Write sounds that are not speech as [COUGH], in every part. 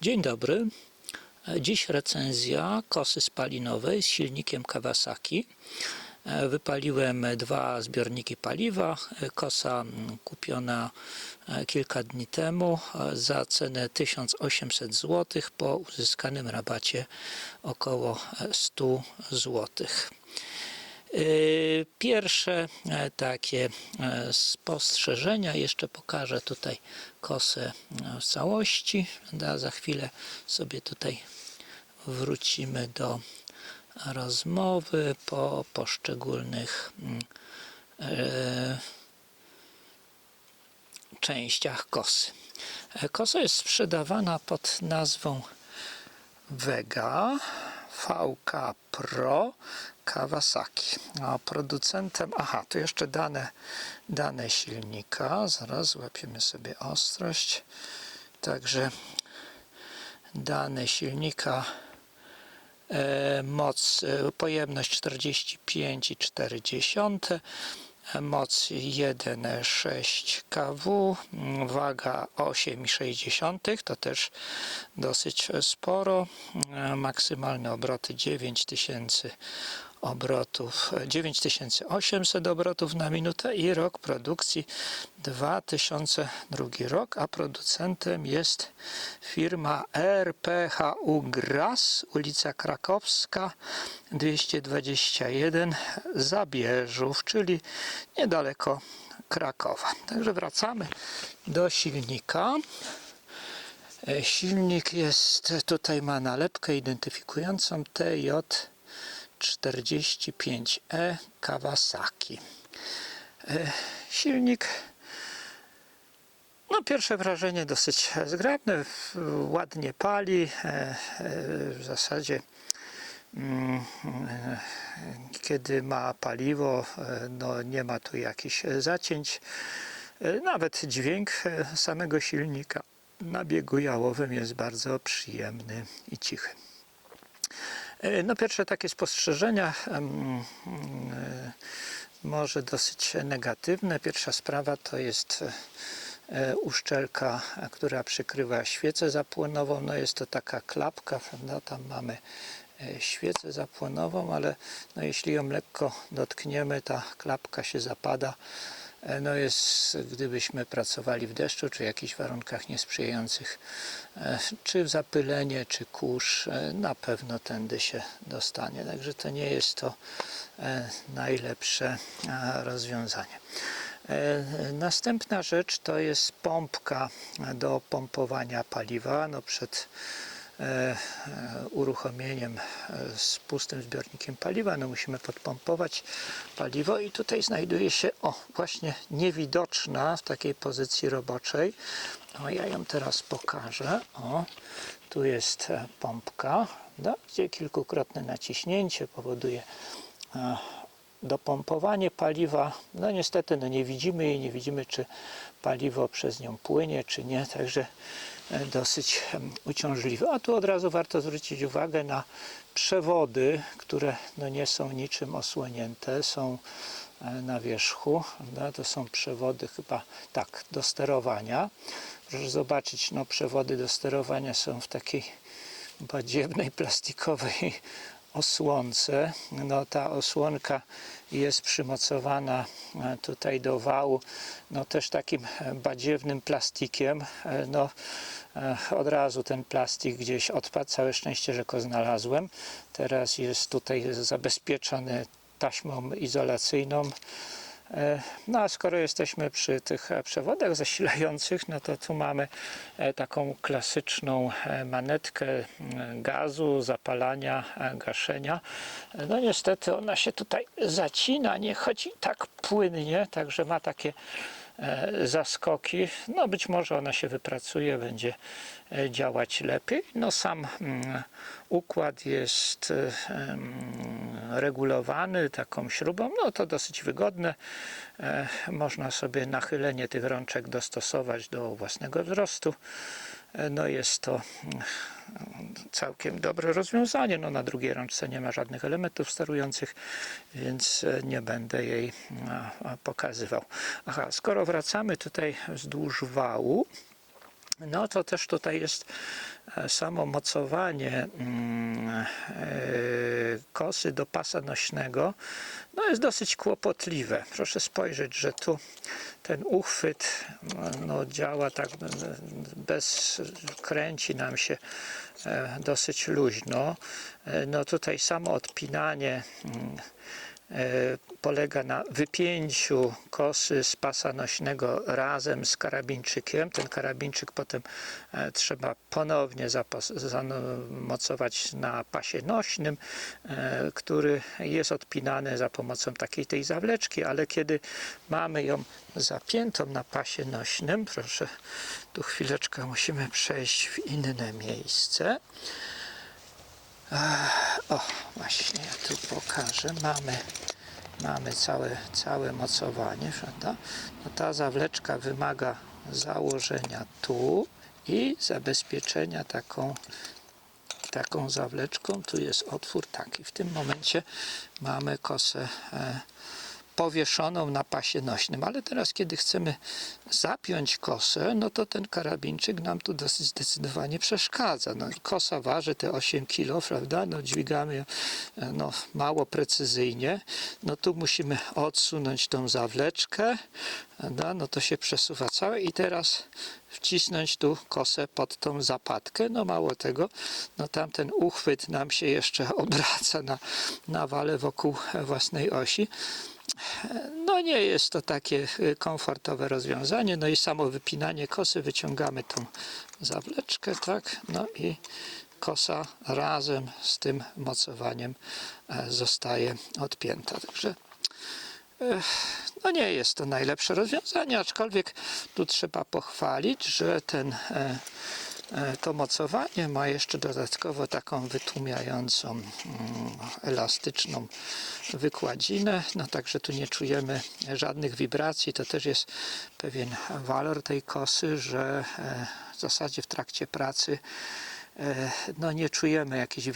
Dzień dobry. Dziś recenzja kosy spalinowej z silnikiem Kawasaki. E, Wypaliłem dwa zbiorniki paliwa. E, Kosa kupiona e, kilka dni temu e, za cenę 1800 zł po uzyskanym rabacie około e, 100 złotych. Yy, Pierwsze e, takie e, spostrzeżenia, jeszcze pokażę tutaj kosę e, w całości, a za chwilę sobie tutaj wrócimy do rozmowy po poszczególnych mm, częściach kosy. Kosa jest sprzedawana pod nazwą Vega VK Pro Kawasaki. A producentem, aha, tu jeszcze dane, dane silnika. Zaraz łapiemy sobie ostrość. Także dane silnika e, moc, e, pojemność 45,4 e, moc 1,6 kW, waga 8,6 to też dosyć sporo, E, maksymalne obroty 9000 obrotów, 9800 obrotów na minutę i rok produkcji 2002 rok, a producentem jest firma RPHU Gras, ulica Krakowska 221 Zabierzów, czyli niedaleko Krakowa. Także wracamy do silnika. E, Silnik jest, tutaj ma nalepkę identyfikującą TJ45E Kawasaki. E, Silnik, no pierwsze wrażenie dosyć zgrabne, ładnie pali, e, e, w zasadzie mm, kiedy ma paliwo, no nie ma tu jakichś zacięć, nawet dźwięk samego silnika na biegu jałowym jest bardzo przyjemny i cichy. E, No pierwsze takie spostrzeżenia, e, może dosyć negatywne. Pierwsza sprawa to jest e, uszczelka, która przykrywa świecę zapłonową. No jest to taka klapka, prawda? Tam mamy świecę zapłonową, ale no jeśli ją lekko dotkniemy, ta klapka się zapada. E, No jest, gdybyśmy pracowali w deszczu, czy jakichś warunkach niesprzyjających, e, czy zapylenie, czy kurz, e, na pewno tędy się dostanie. Także to nie jest to najlepsze rozwiązanie. Następna rzecz to jest pompka do pompowania paliwa. No przed uruchomieniem e, z pustym zbiornikiem paliwa, no musimy podpompować paliwo i tutaj znajduje się, o właśnie niewidoczna w takiej pozycji roboczej. O, ja ją teraz pokażę. O, tu jest e, pompka, no, gdzie kilkukrotne naciśnięcie powoduje e, dopompowanie paliwa. No niestety no nie widzimy jej, nie widzimy czy paliwo przez nią płynie, czy nie, także e, dosyć em, uciążliwe. A tu od razu warto zwrócić uwagę na przewody, które no nie są niczym osłonięte, są e, na wierzchu. Prawda? To są przewody chyba tak, do sterowania. Proszę zobaczyć, no przewody do sterowania są w takiej badziewnej, plastikowej osłonce. No, ta osłonka jest przymocowana e, tutaj do wału, no też takim e, badziewnym plastikiem. E, No, od razu ten plastik gdzieś odpadł. Całe szczęście, że go znalazłem. Teraz jest tutaj zabezpieczony taśmą izolacyjną. E, No a skoro jesteśmy przy tych e, przewodach zasilających, no to tu mamy e, taką klasyczną manetkę gazu, zapalania, gaszenia. No niestety ona się tutaj zacina, nie chodzi tak płynnie, także ma takie zaskoki. No być może ona się wypracuje, będzie e, działać lepiej. No sam mm, układ jest e, em, regulowany taką śrubą, no to dosyć wygodne. E, Można sobie nachylenie tych rączek dostosować do własnego wzrostu. E, No jest to mm, całkiem dobre rozwiązanie. No na drugiej rączce nie ma żadnych elementów sterujących, więc e, nie będę jej pokazywał. Aha, skoro wracamy tutaj wzdłuż wału, No to też tutaj jest e, samo mocowanie mm, e, kosy do pasa nośnego. No jest dosyć kłopotliwe. Proszę spojrzeć, że tu ten uchwyt no, działa tak no, bez, kręci nam się e, dosyć luźno. No tutaj samo odpinanie mm, polega na wypięciu kosy z pasa nośnego razem z karabinczykiem. Ten karabinczyk potem e, trzeba ponownie zamocować na pasie nośnym, e, który jest odpinany za pomocą takiej tej zawleczki, ale kiedy mamy ją zapiętą na pasie nośnym, proszę, tu chwileczkę musimy przejść w inne miejsce. O, właśnie, ja tu pokażę. Mamy, mamy całe, całe mocowanie, prawda? No ta zawleczka wymaga założenia tu i zabezpieczenia taką, taką zawleczką. Tu jest otwór taki. W tym momencie mamy kosę e, powieszoną na pasie nośnym, ale teraz kiedy chcemy zapiąć kosę, no to ten karabinczyk nam tu dosyć zdecydowanie przeszkadza. No, kosa waży te 8 kg, prawda? No, dźwigamy ją e, no, mało precyzyjnie. No tu musimy odsunąć tą zawleczkę, prawda? no to się przesuwa całe i teraz wcisnąć tu kosę pod tą zapadkę. No mało tego, no tamten uchwyt nam się jeszcze [LAUGHS] obraca na, na wale wokół własnej osi. No nie jest to takie y, komfortowe rozwiązanie. No i samo wypinanie kosy, wyciągamy tą zawleczkę, tak, no i kosa razem z tym mocowaniem e, zostaje odpięta. Także no nie jest to najlepsze rozwiązanie, aczkolwiek tu trzeba pochwalić, że ten e, to mocowanie ma jeszcze dodatkowo taką wytłumiającą mm, elastyczną wykładzinę, no także tu nie czujemy żadnych wibracji, to też jest pewien walor tej kosy, że e, w zasadzie w trakcie pracy e, no nie czujemy jakichś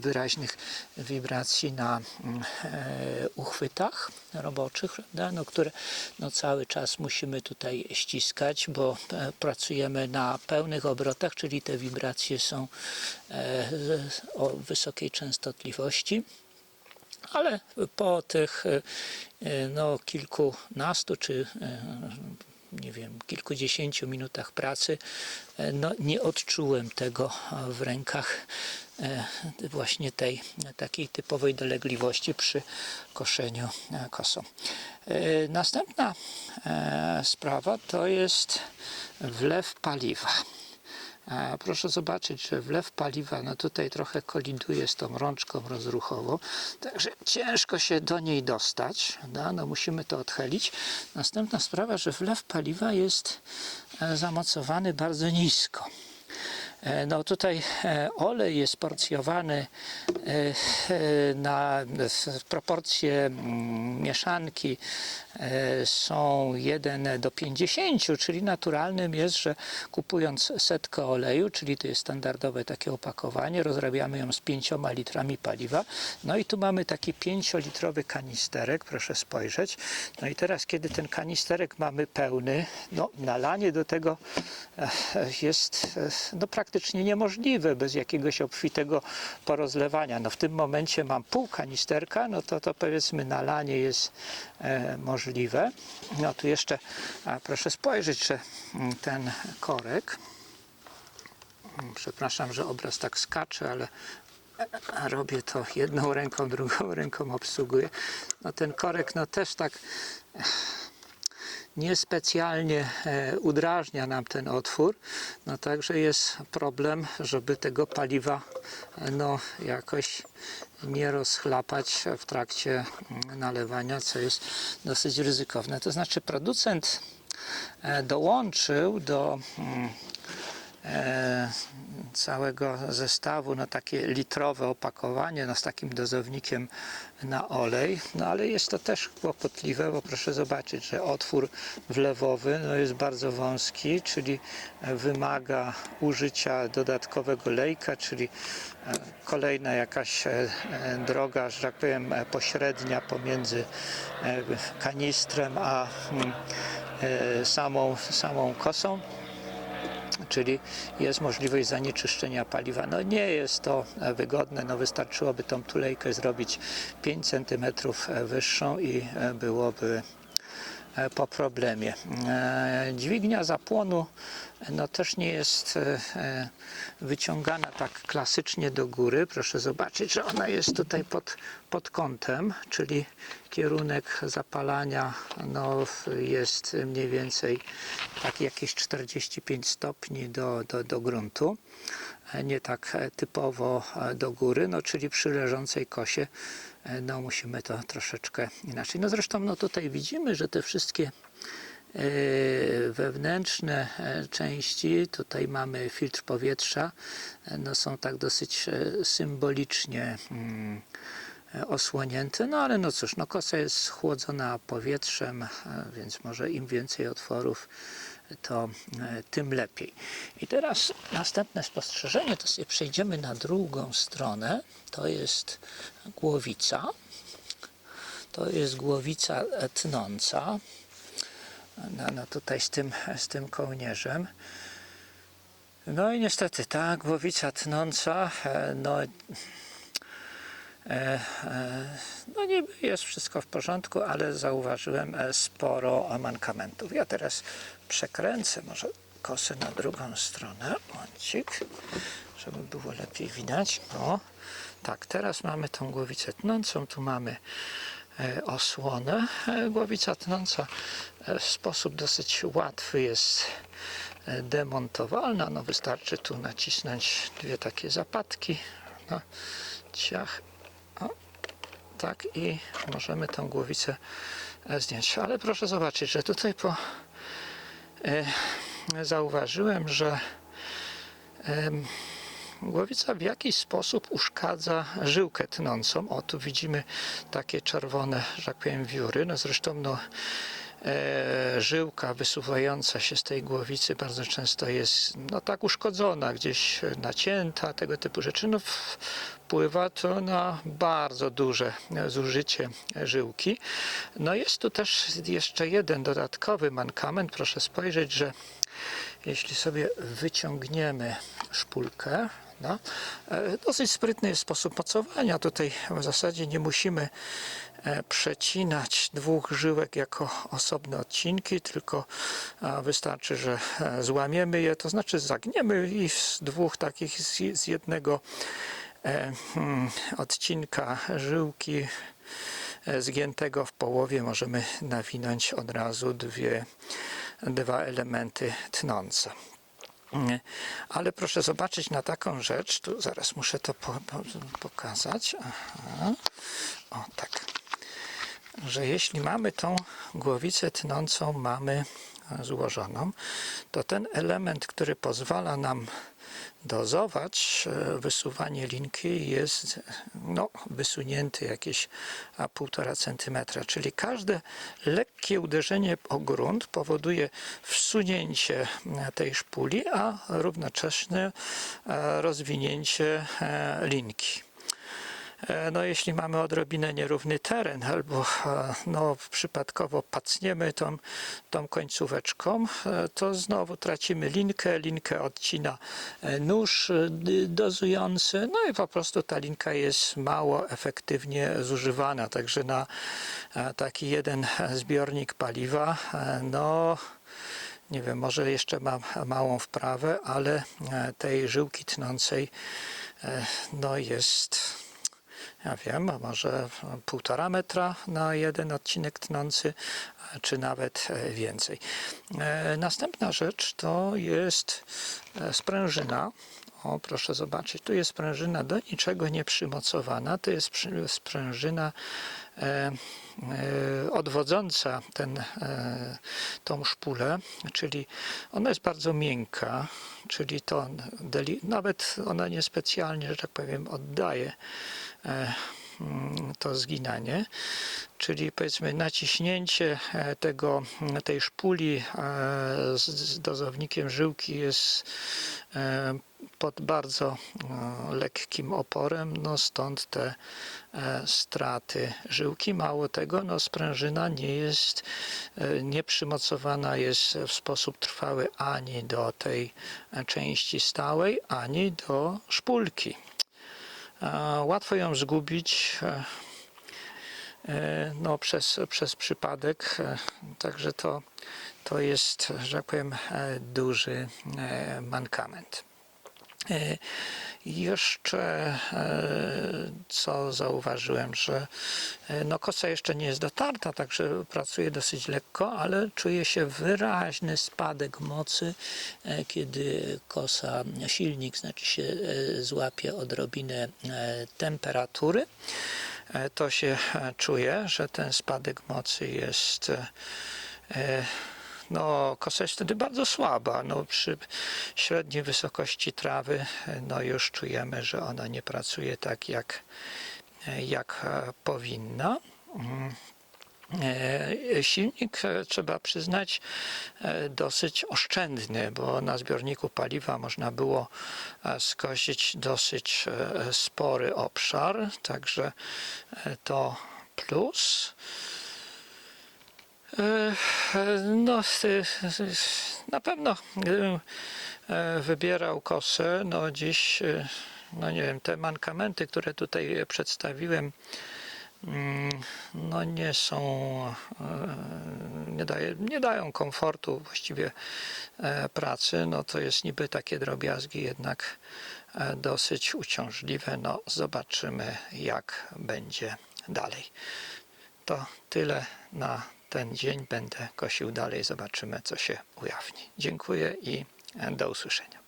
wyraźnych wibracji na mm, e, uchwytach roboczych, prawda? No, które no, cały czas musimy tutaj ściskać, bo e, pracujemy na pełnych obrotach, czyli te wibracje są e, o wysokiej częstotliwości ale po tych e, e, no, kilkunastu czy e, nie wiem, kilkudziesięciu minutach pracy e, no, nie odczułem tego w rękach e, właśnie tej takiej typowej dolegliwości przy koszeniu e, kosą. E, Następna e, sprawa to jest wlew paliwa. Proszę zobaczyć, że wlew paliwa no tutaj trochę koliduje z tą rączką rozruchową, także ciężko się do niej dostać. prawda? No musimy to odchylić. Następna sprawa, że wlew paliwa jest e, zamocowany bardzo nisko. E, No tutaj e, olej jest porcjowany e, na proporcje mieszanki są 1 do 50, czyli naturalnym jest, że kupując setkę oleju, czyli to jest standardowe takie opakowanie, rozrabiamy ją z 5 litrami paliwa. No i tu mamy taki 5-litrowy kanisterek, proszę spojrzeć. No i teraz, kiedy ten kanisterek mamy pełny, no nalanie do tego jest no, praktycznie niemożliwe bez jakiegoś obfitego porozlewania. No w tym momencie mam pół kanisterka, no to to powiedzmy nalanie jest e, możliwe. No tu jeszcze a, proszę spojrzeć, że mm, ten korek mm, przepraszam, że obraz tak skacze, ale robię to jedną ręką, drugą ręką obsługuję. No ten korek no też tak niespecjalnie e, udrażnia nam ten otwór, no także jest problem, żeby tego paliwa e, no jakoś nie rozchlapać w trakcie mm, nalewania, co jest dosyć ryzykowne. To znaczy producent e, dołączył do mm, całego zestawu na takie litrowe opakowanie, no z takim dozownikiem na olej, no ale jest to też kłopotliwe, bo proszę zobaczyć, że otwór wlewowy no jest bardzo wąski, czyli e, wymaga użycia dodatkowego lejka, czyli e, kolejna jakaś e, e, droga, że tak powiem, e, pośrednia pomiędzy e, kanistrem a mm, e, samą, samą kosą. Czyli jest możliwość zanieczyszczenia paliwa. No nie jest to wygodne, no wystarczyłoby tą tulejkę zrobić 5 cm wyższą i e, byłoby po problemie. E, Dźwignia zapłonu no też nie jest e, e, wyciągana tak klasycznie do góry. Proszę zobaczyć, że ona jest tutaj pod, pod kątem, czyli kierunek zapalania no, jest mniej więcej tak jakieś 45 stopni do, do, do gruntu. E, Nie tak e, typowo e, do góry, no, czyli przy leżącej kosie e, no, musimy to troszeczkę inaczej. No zresztą no, tutaj widzimy, że te wszystkie e, wewnętrzne e, części, tutaj mamy filtr powietrza, e, no są tak dosyć e, symbolicznie mm, e, osłonięte, no ale no cóż, no kosa jest chłodzona powietrzem, e, więc może im więcej otworów, to e, tym lepiej. I teraz następne spostrzeżenie, to sobie przejdziemy na drugą stronę, to jest głowica. To jest głowica tnąca. No, no tutaj z tym, z tym kołnierzem. No i niestety ta głowica tnąca, e, no, e, no niby jest wszystko w porządku, ale zauważyłem sporo mankamentów. Ja teraz przekręcę może kosę na drugą stronę. Momencik, żeby było lepiej widać. O, tak, teraz mamy tą głowicę tnącą, tu mamy e, osłonę. E, Głowica tnąca e, w sposób dosyć łatwy jest e, demontowalna. No wystarczy tu nacisnąć dwie takie zapadki. No, ciach. O, tak i możemy tą głowicę e, zdjąć. Ale proszę zobaczyć, że tutaj po e, zauważyłem, że Głowica w jakiś sposób uszkadza żyłkę tnącą. O, tu widzimy takie czerwone, że tak powiem, wióry. No zresztą no, e, żyłka wysuwająca się z tej głowicy bardzo często jest no, tak uszkodzona, gdzieś nacięta, tego typu rzeczy. No, wpływa to na bardzo duże zużycie żyłki. No jest tu też jeszcze jeden dodatkowy mankament. Proszę spojrzeć, że jeśli sobie wyciągniemy szpulkę, no, e, dosyć sprytny jest sposób mocowania. Tutaj w zasadzie nie musimy e, przecinać dwóch żyłek jako osobne odcinki, tylko wystarczy, że e, złamiemy je, to znaczy zagniemy i z dwóch takich z, jednego hmm, odcinka żyłki zgiętego w połowie możemy nawinąć od razu dwie, dwa elementy tnące. Ale proszę zobaczyć na taką rzecz, tu zaraz muszę to po, po, pokazać. Aha. O tak. Że jeśli mamy tą głowicę tnącą, mamy złożoną, to ten element, który pozwala nam dozować e, wysuwanie linki jest no, wysunięty jakieś a, 1,5 cm, czyli każde lekkie uderzenie o grunt powoduje wsunięcie e, tej szpuli, a równocześnie e, rozwinięcie linki. E, No, jeśli mamy odrobinę nierówny teren albo e, no, przypadkowo pacniemy tą, tą końcóweczką, e, to znowu tracimy linkę, linkę odcina nóż dozujący, no i po prostu ta linka jest mało efektywnie zużywana, także na taki jeden zbiornik paliwa, no nie wiem, może jeszcze mam małą wprawę, ale tej żyłki tnącej no jest ja wiem, może półtora metra na jeden odcinek tnący, czy nawet e, więcej. E, Następna rzecz to jest e, sprężyna. O, proszę zobaczyć, tu jest sprężyna do niczego nie przymocowana. To jest sprężyna odwodząca ten, e, tą szpulę, czyli ona jest bardzo miękka, czyli to nawet ona niespecjalnie, że tak powiem, oddaje e, to zginanie, czyli powiedzmy naciśnięcie e, tego, tej szpuli e, z, dozownikiem żyłki jest e, pod bardzo lekkim oporem, no stąd te straty żyłki. Mało tego, no sprężyna nie jest, nie przymocowana jest w sposób trwały ani do tej części stałej, ani do szpulki. Łatwo ją zgubić e, e, no, przez, przez przypadek, e, także to, to jest, że tak powiem, duży mankament. E, Jeszcze e, co zauważyłem, że e, no kosa jeszcze nie jest dotarta, także pracuje dosyć lekko, ale czuje się wyraźny spadek mocy, kiedy kosa, silnik znaczy się złapie odrobinę temperatury. To się czuje, że ten spadek mocy jest no, kosa jest wtedy bardzo słaba. No, przy średniej wysokości trawy no, już czujemy, że ona nie pracuje tak, jak, jak e, powinna. E, Silnik, e, trzeba przyznać, dosyć oszczędny, bo na zbiorniku paliwa można było skosić dosyć spory obszar, także to plus. E, No, na pewno gdybym e, wybierał kosę, no dziś, e, no nie wiem, te mankamenty, które tutaj przedstawiłem, mm, no nie są, e, nie, daje, nie dają komfortu właściwie pracy, no to jest niby takie drobiazgi, jednak dosyć uciążliwe, no zobaczymy jak będzie dalej. To tyle na ten dzień. Będę kosił dalej. Zobaczymy, co się ujawni. Dziękuję i do usłyszenia.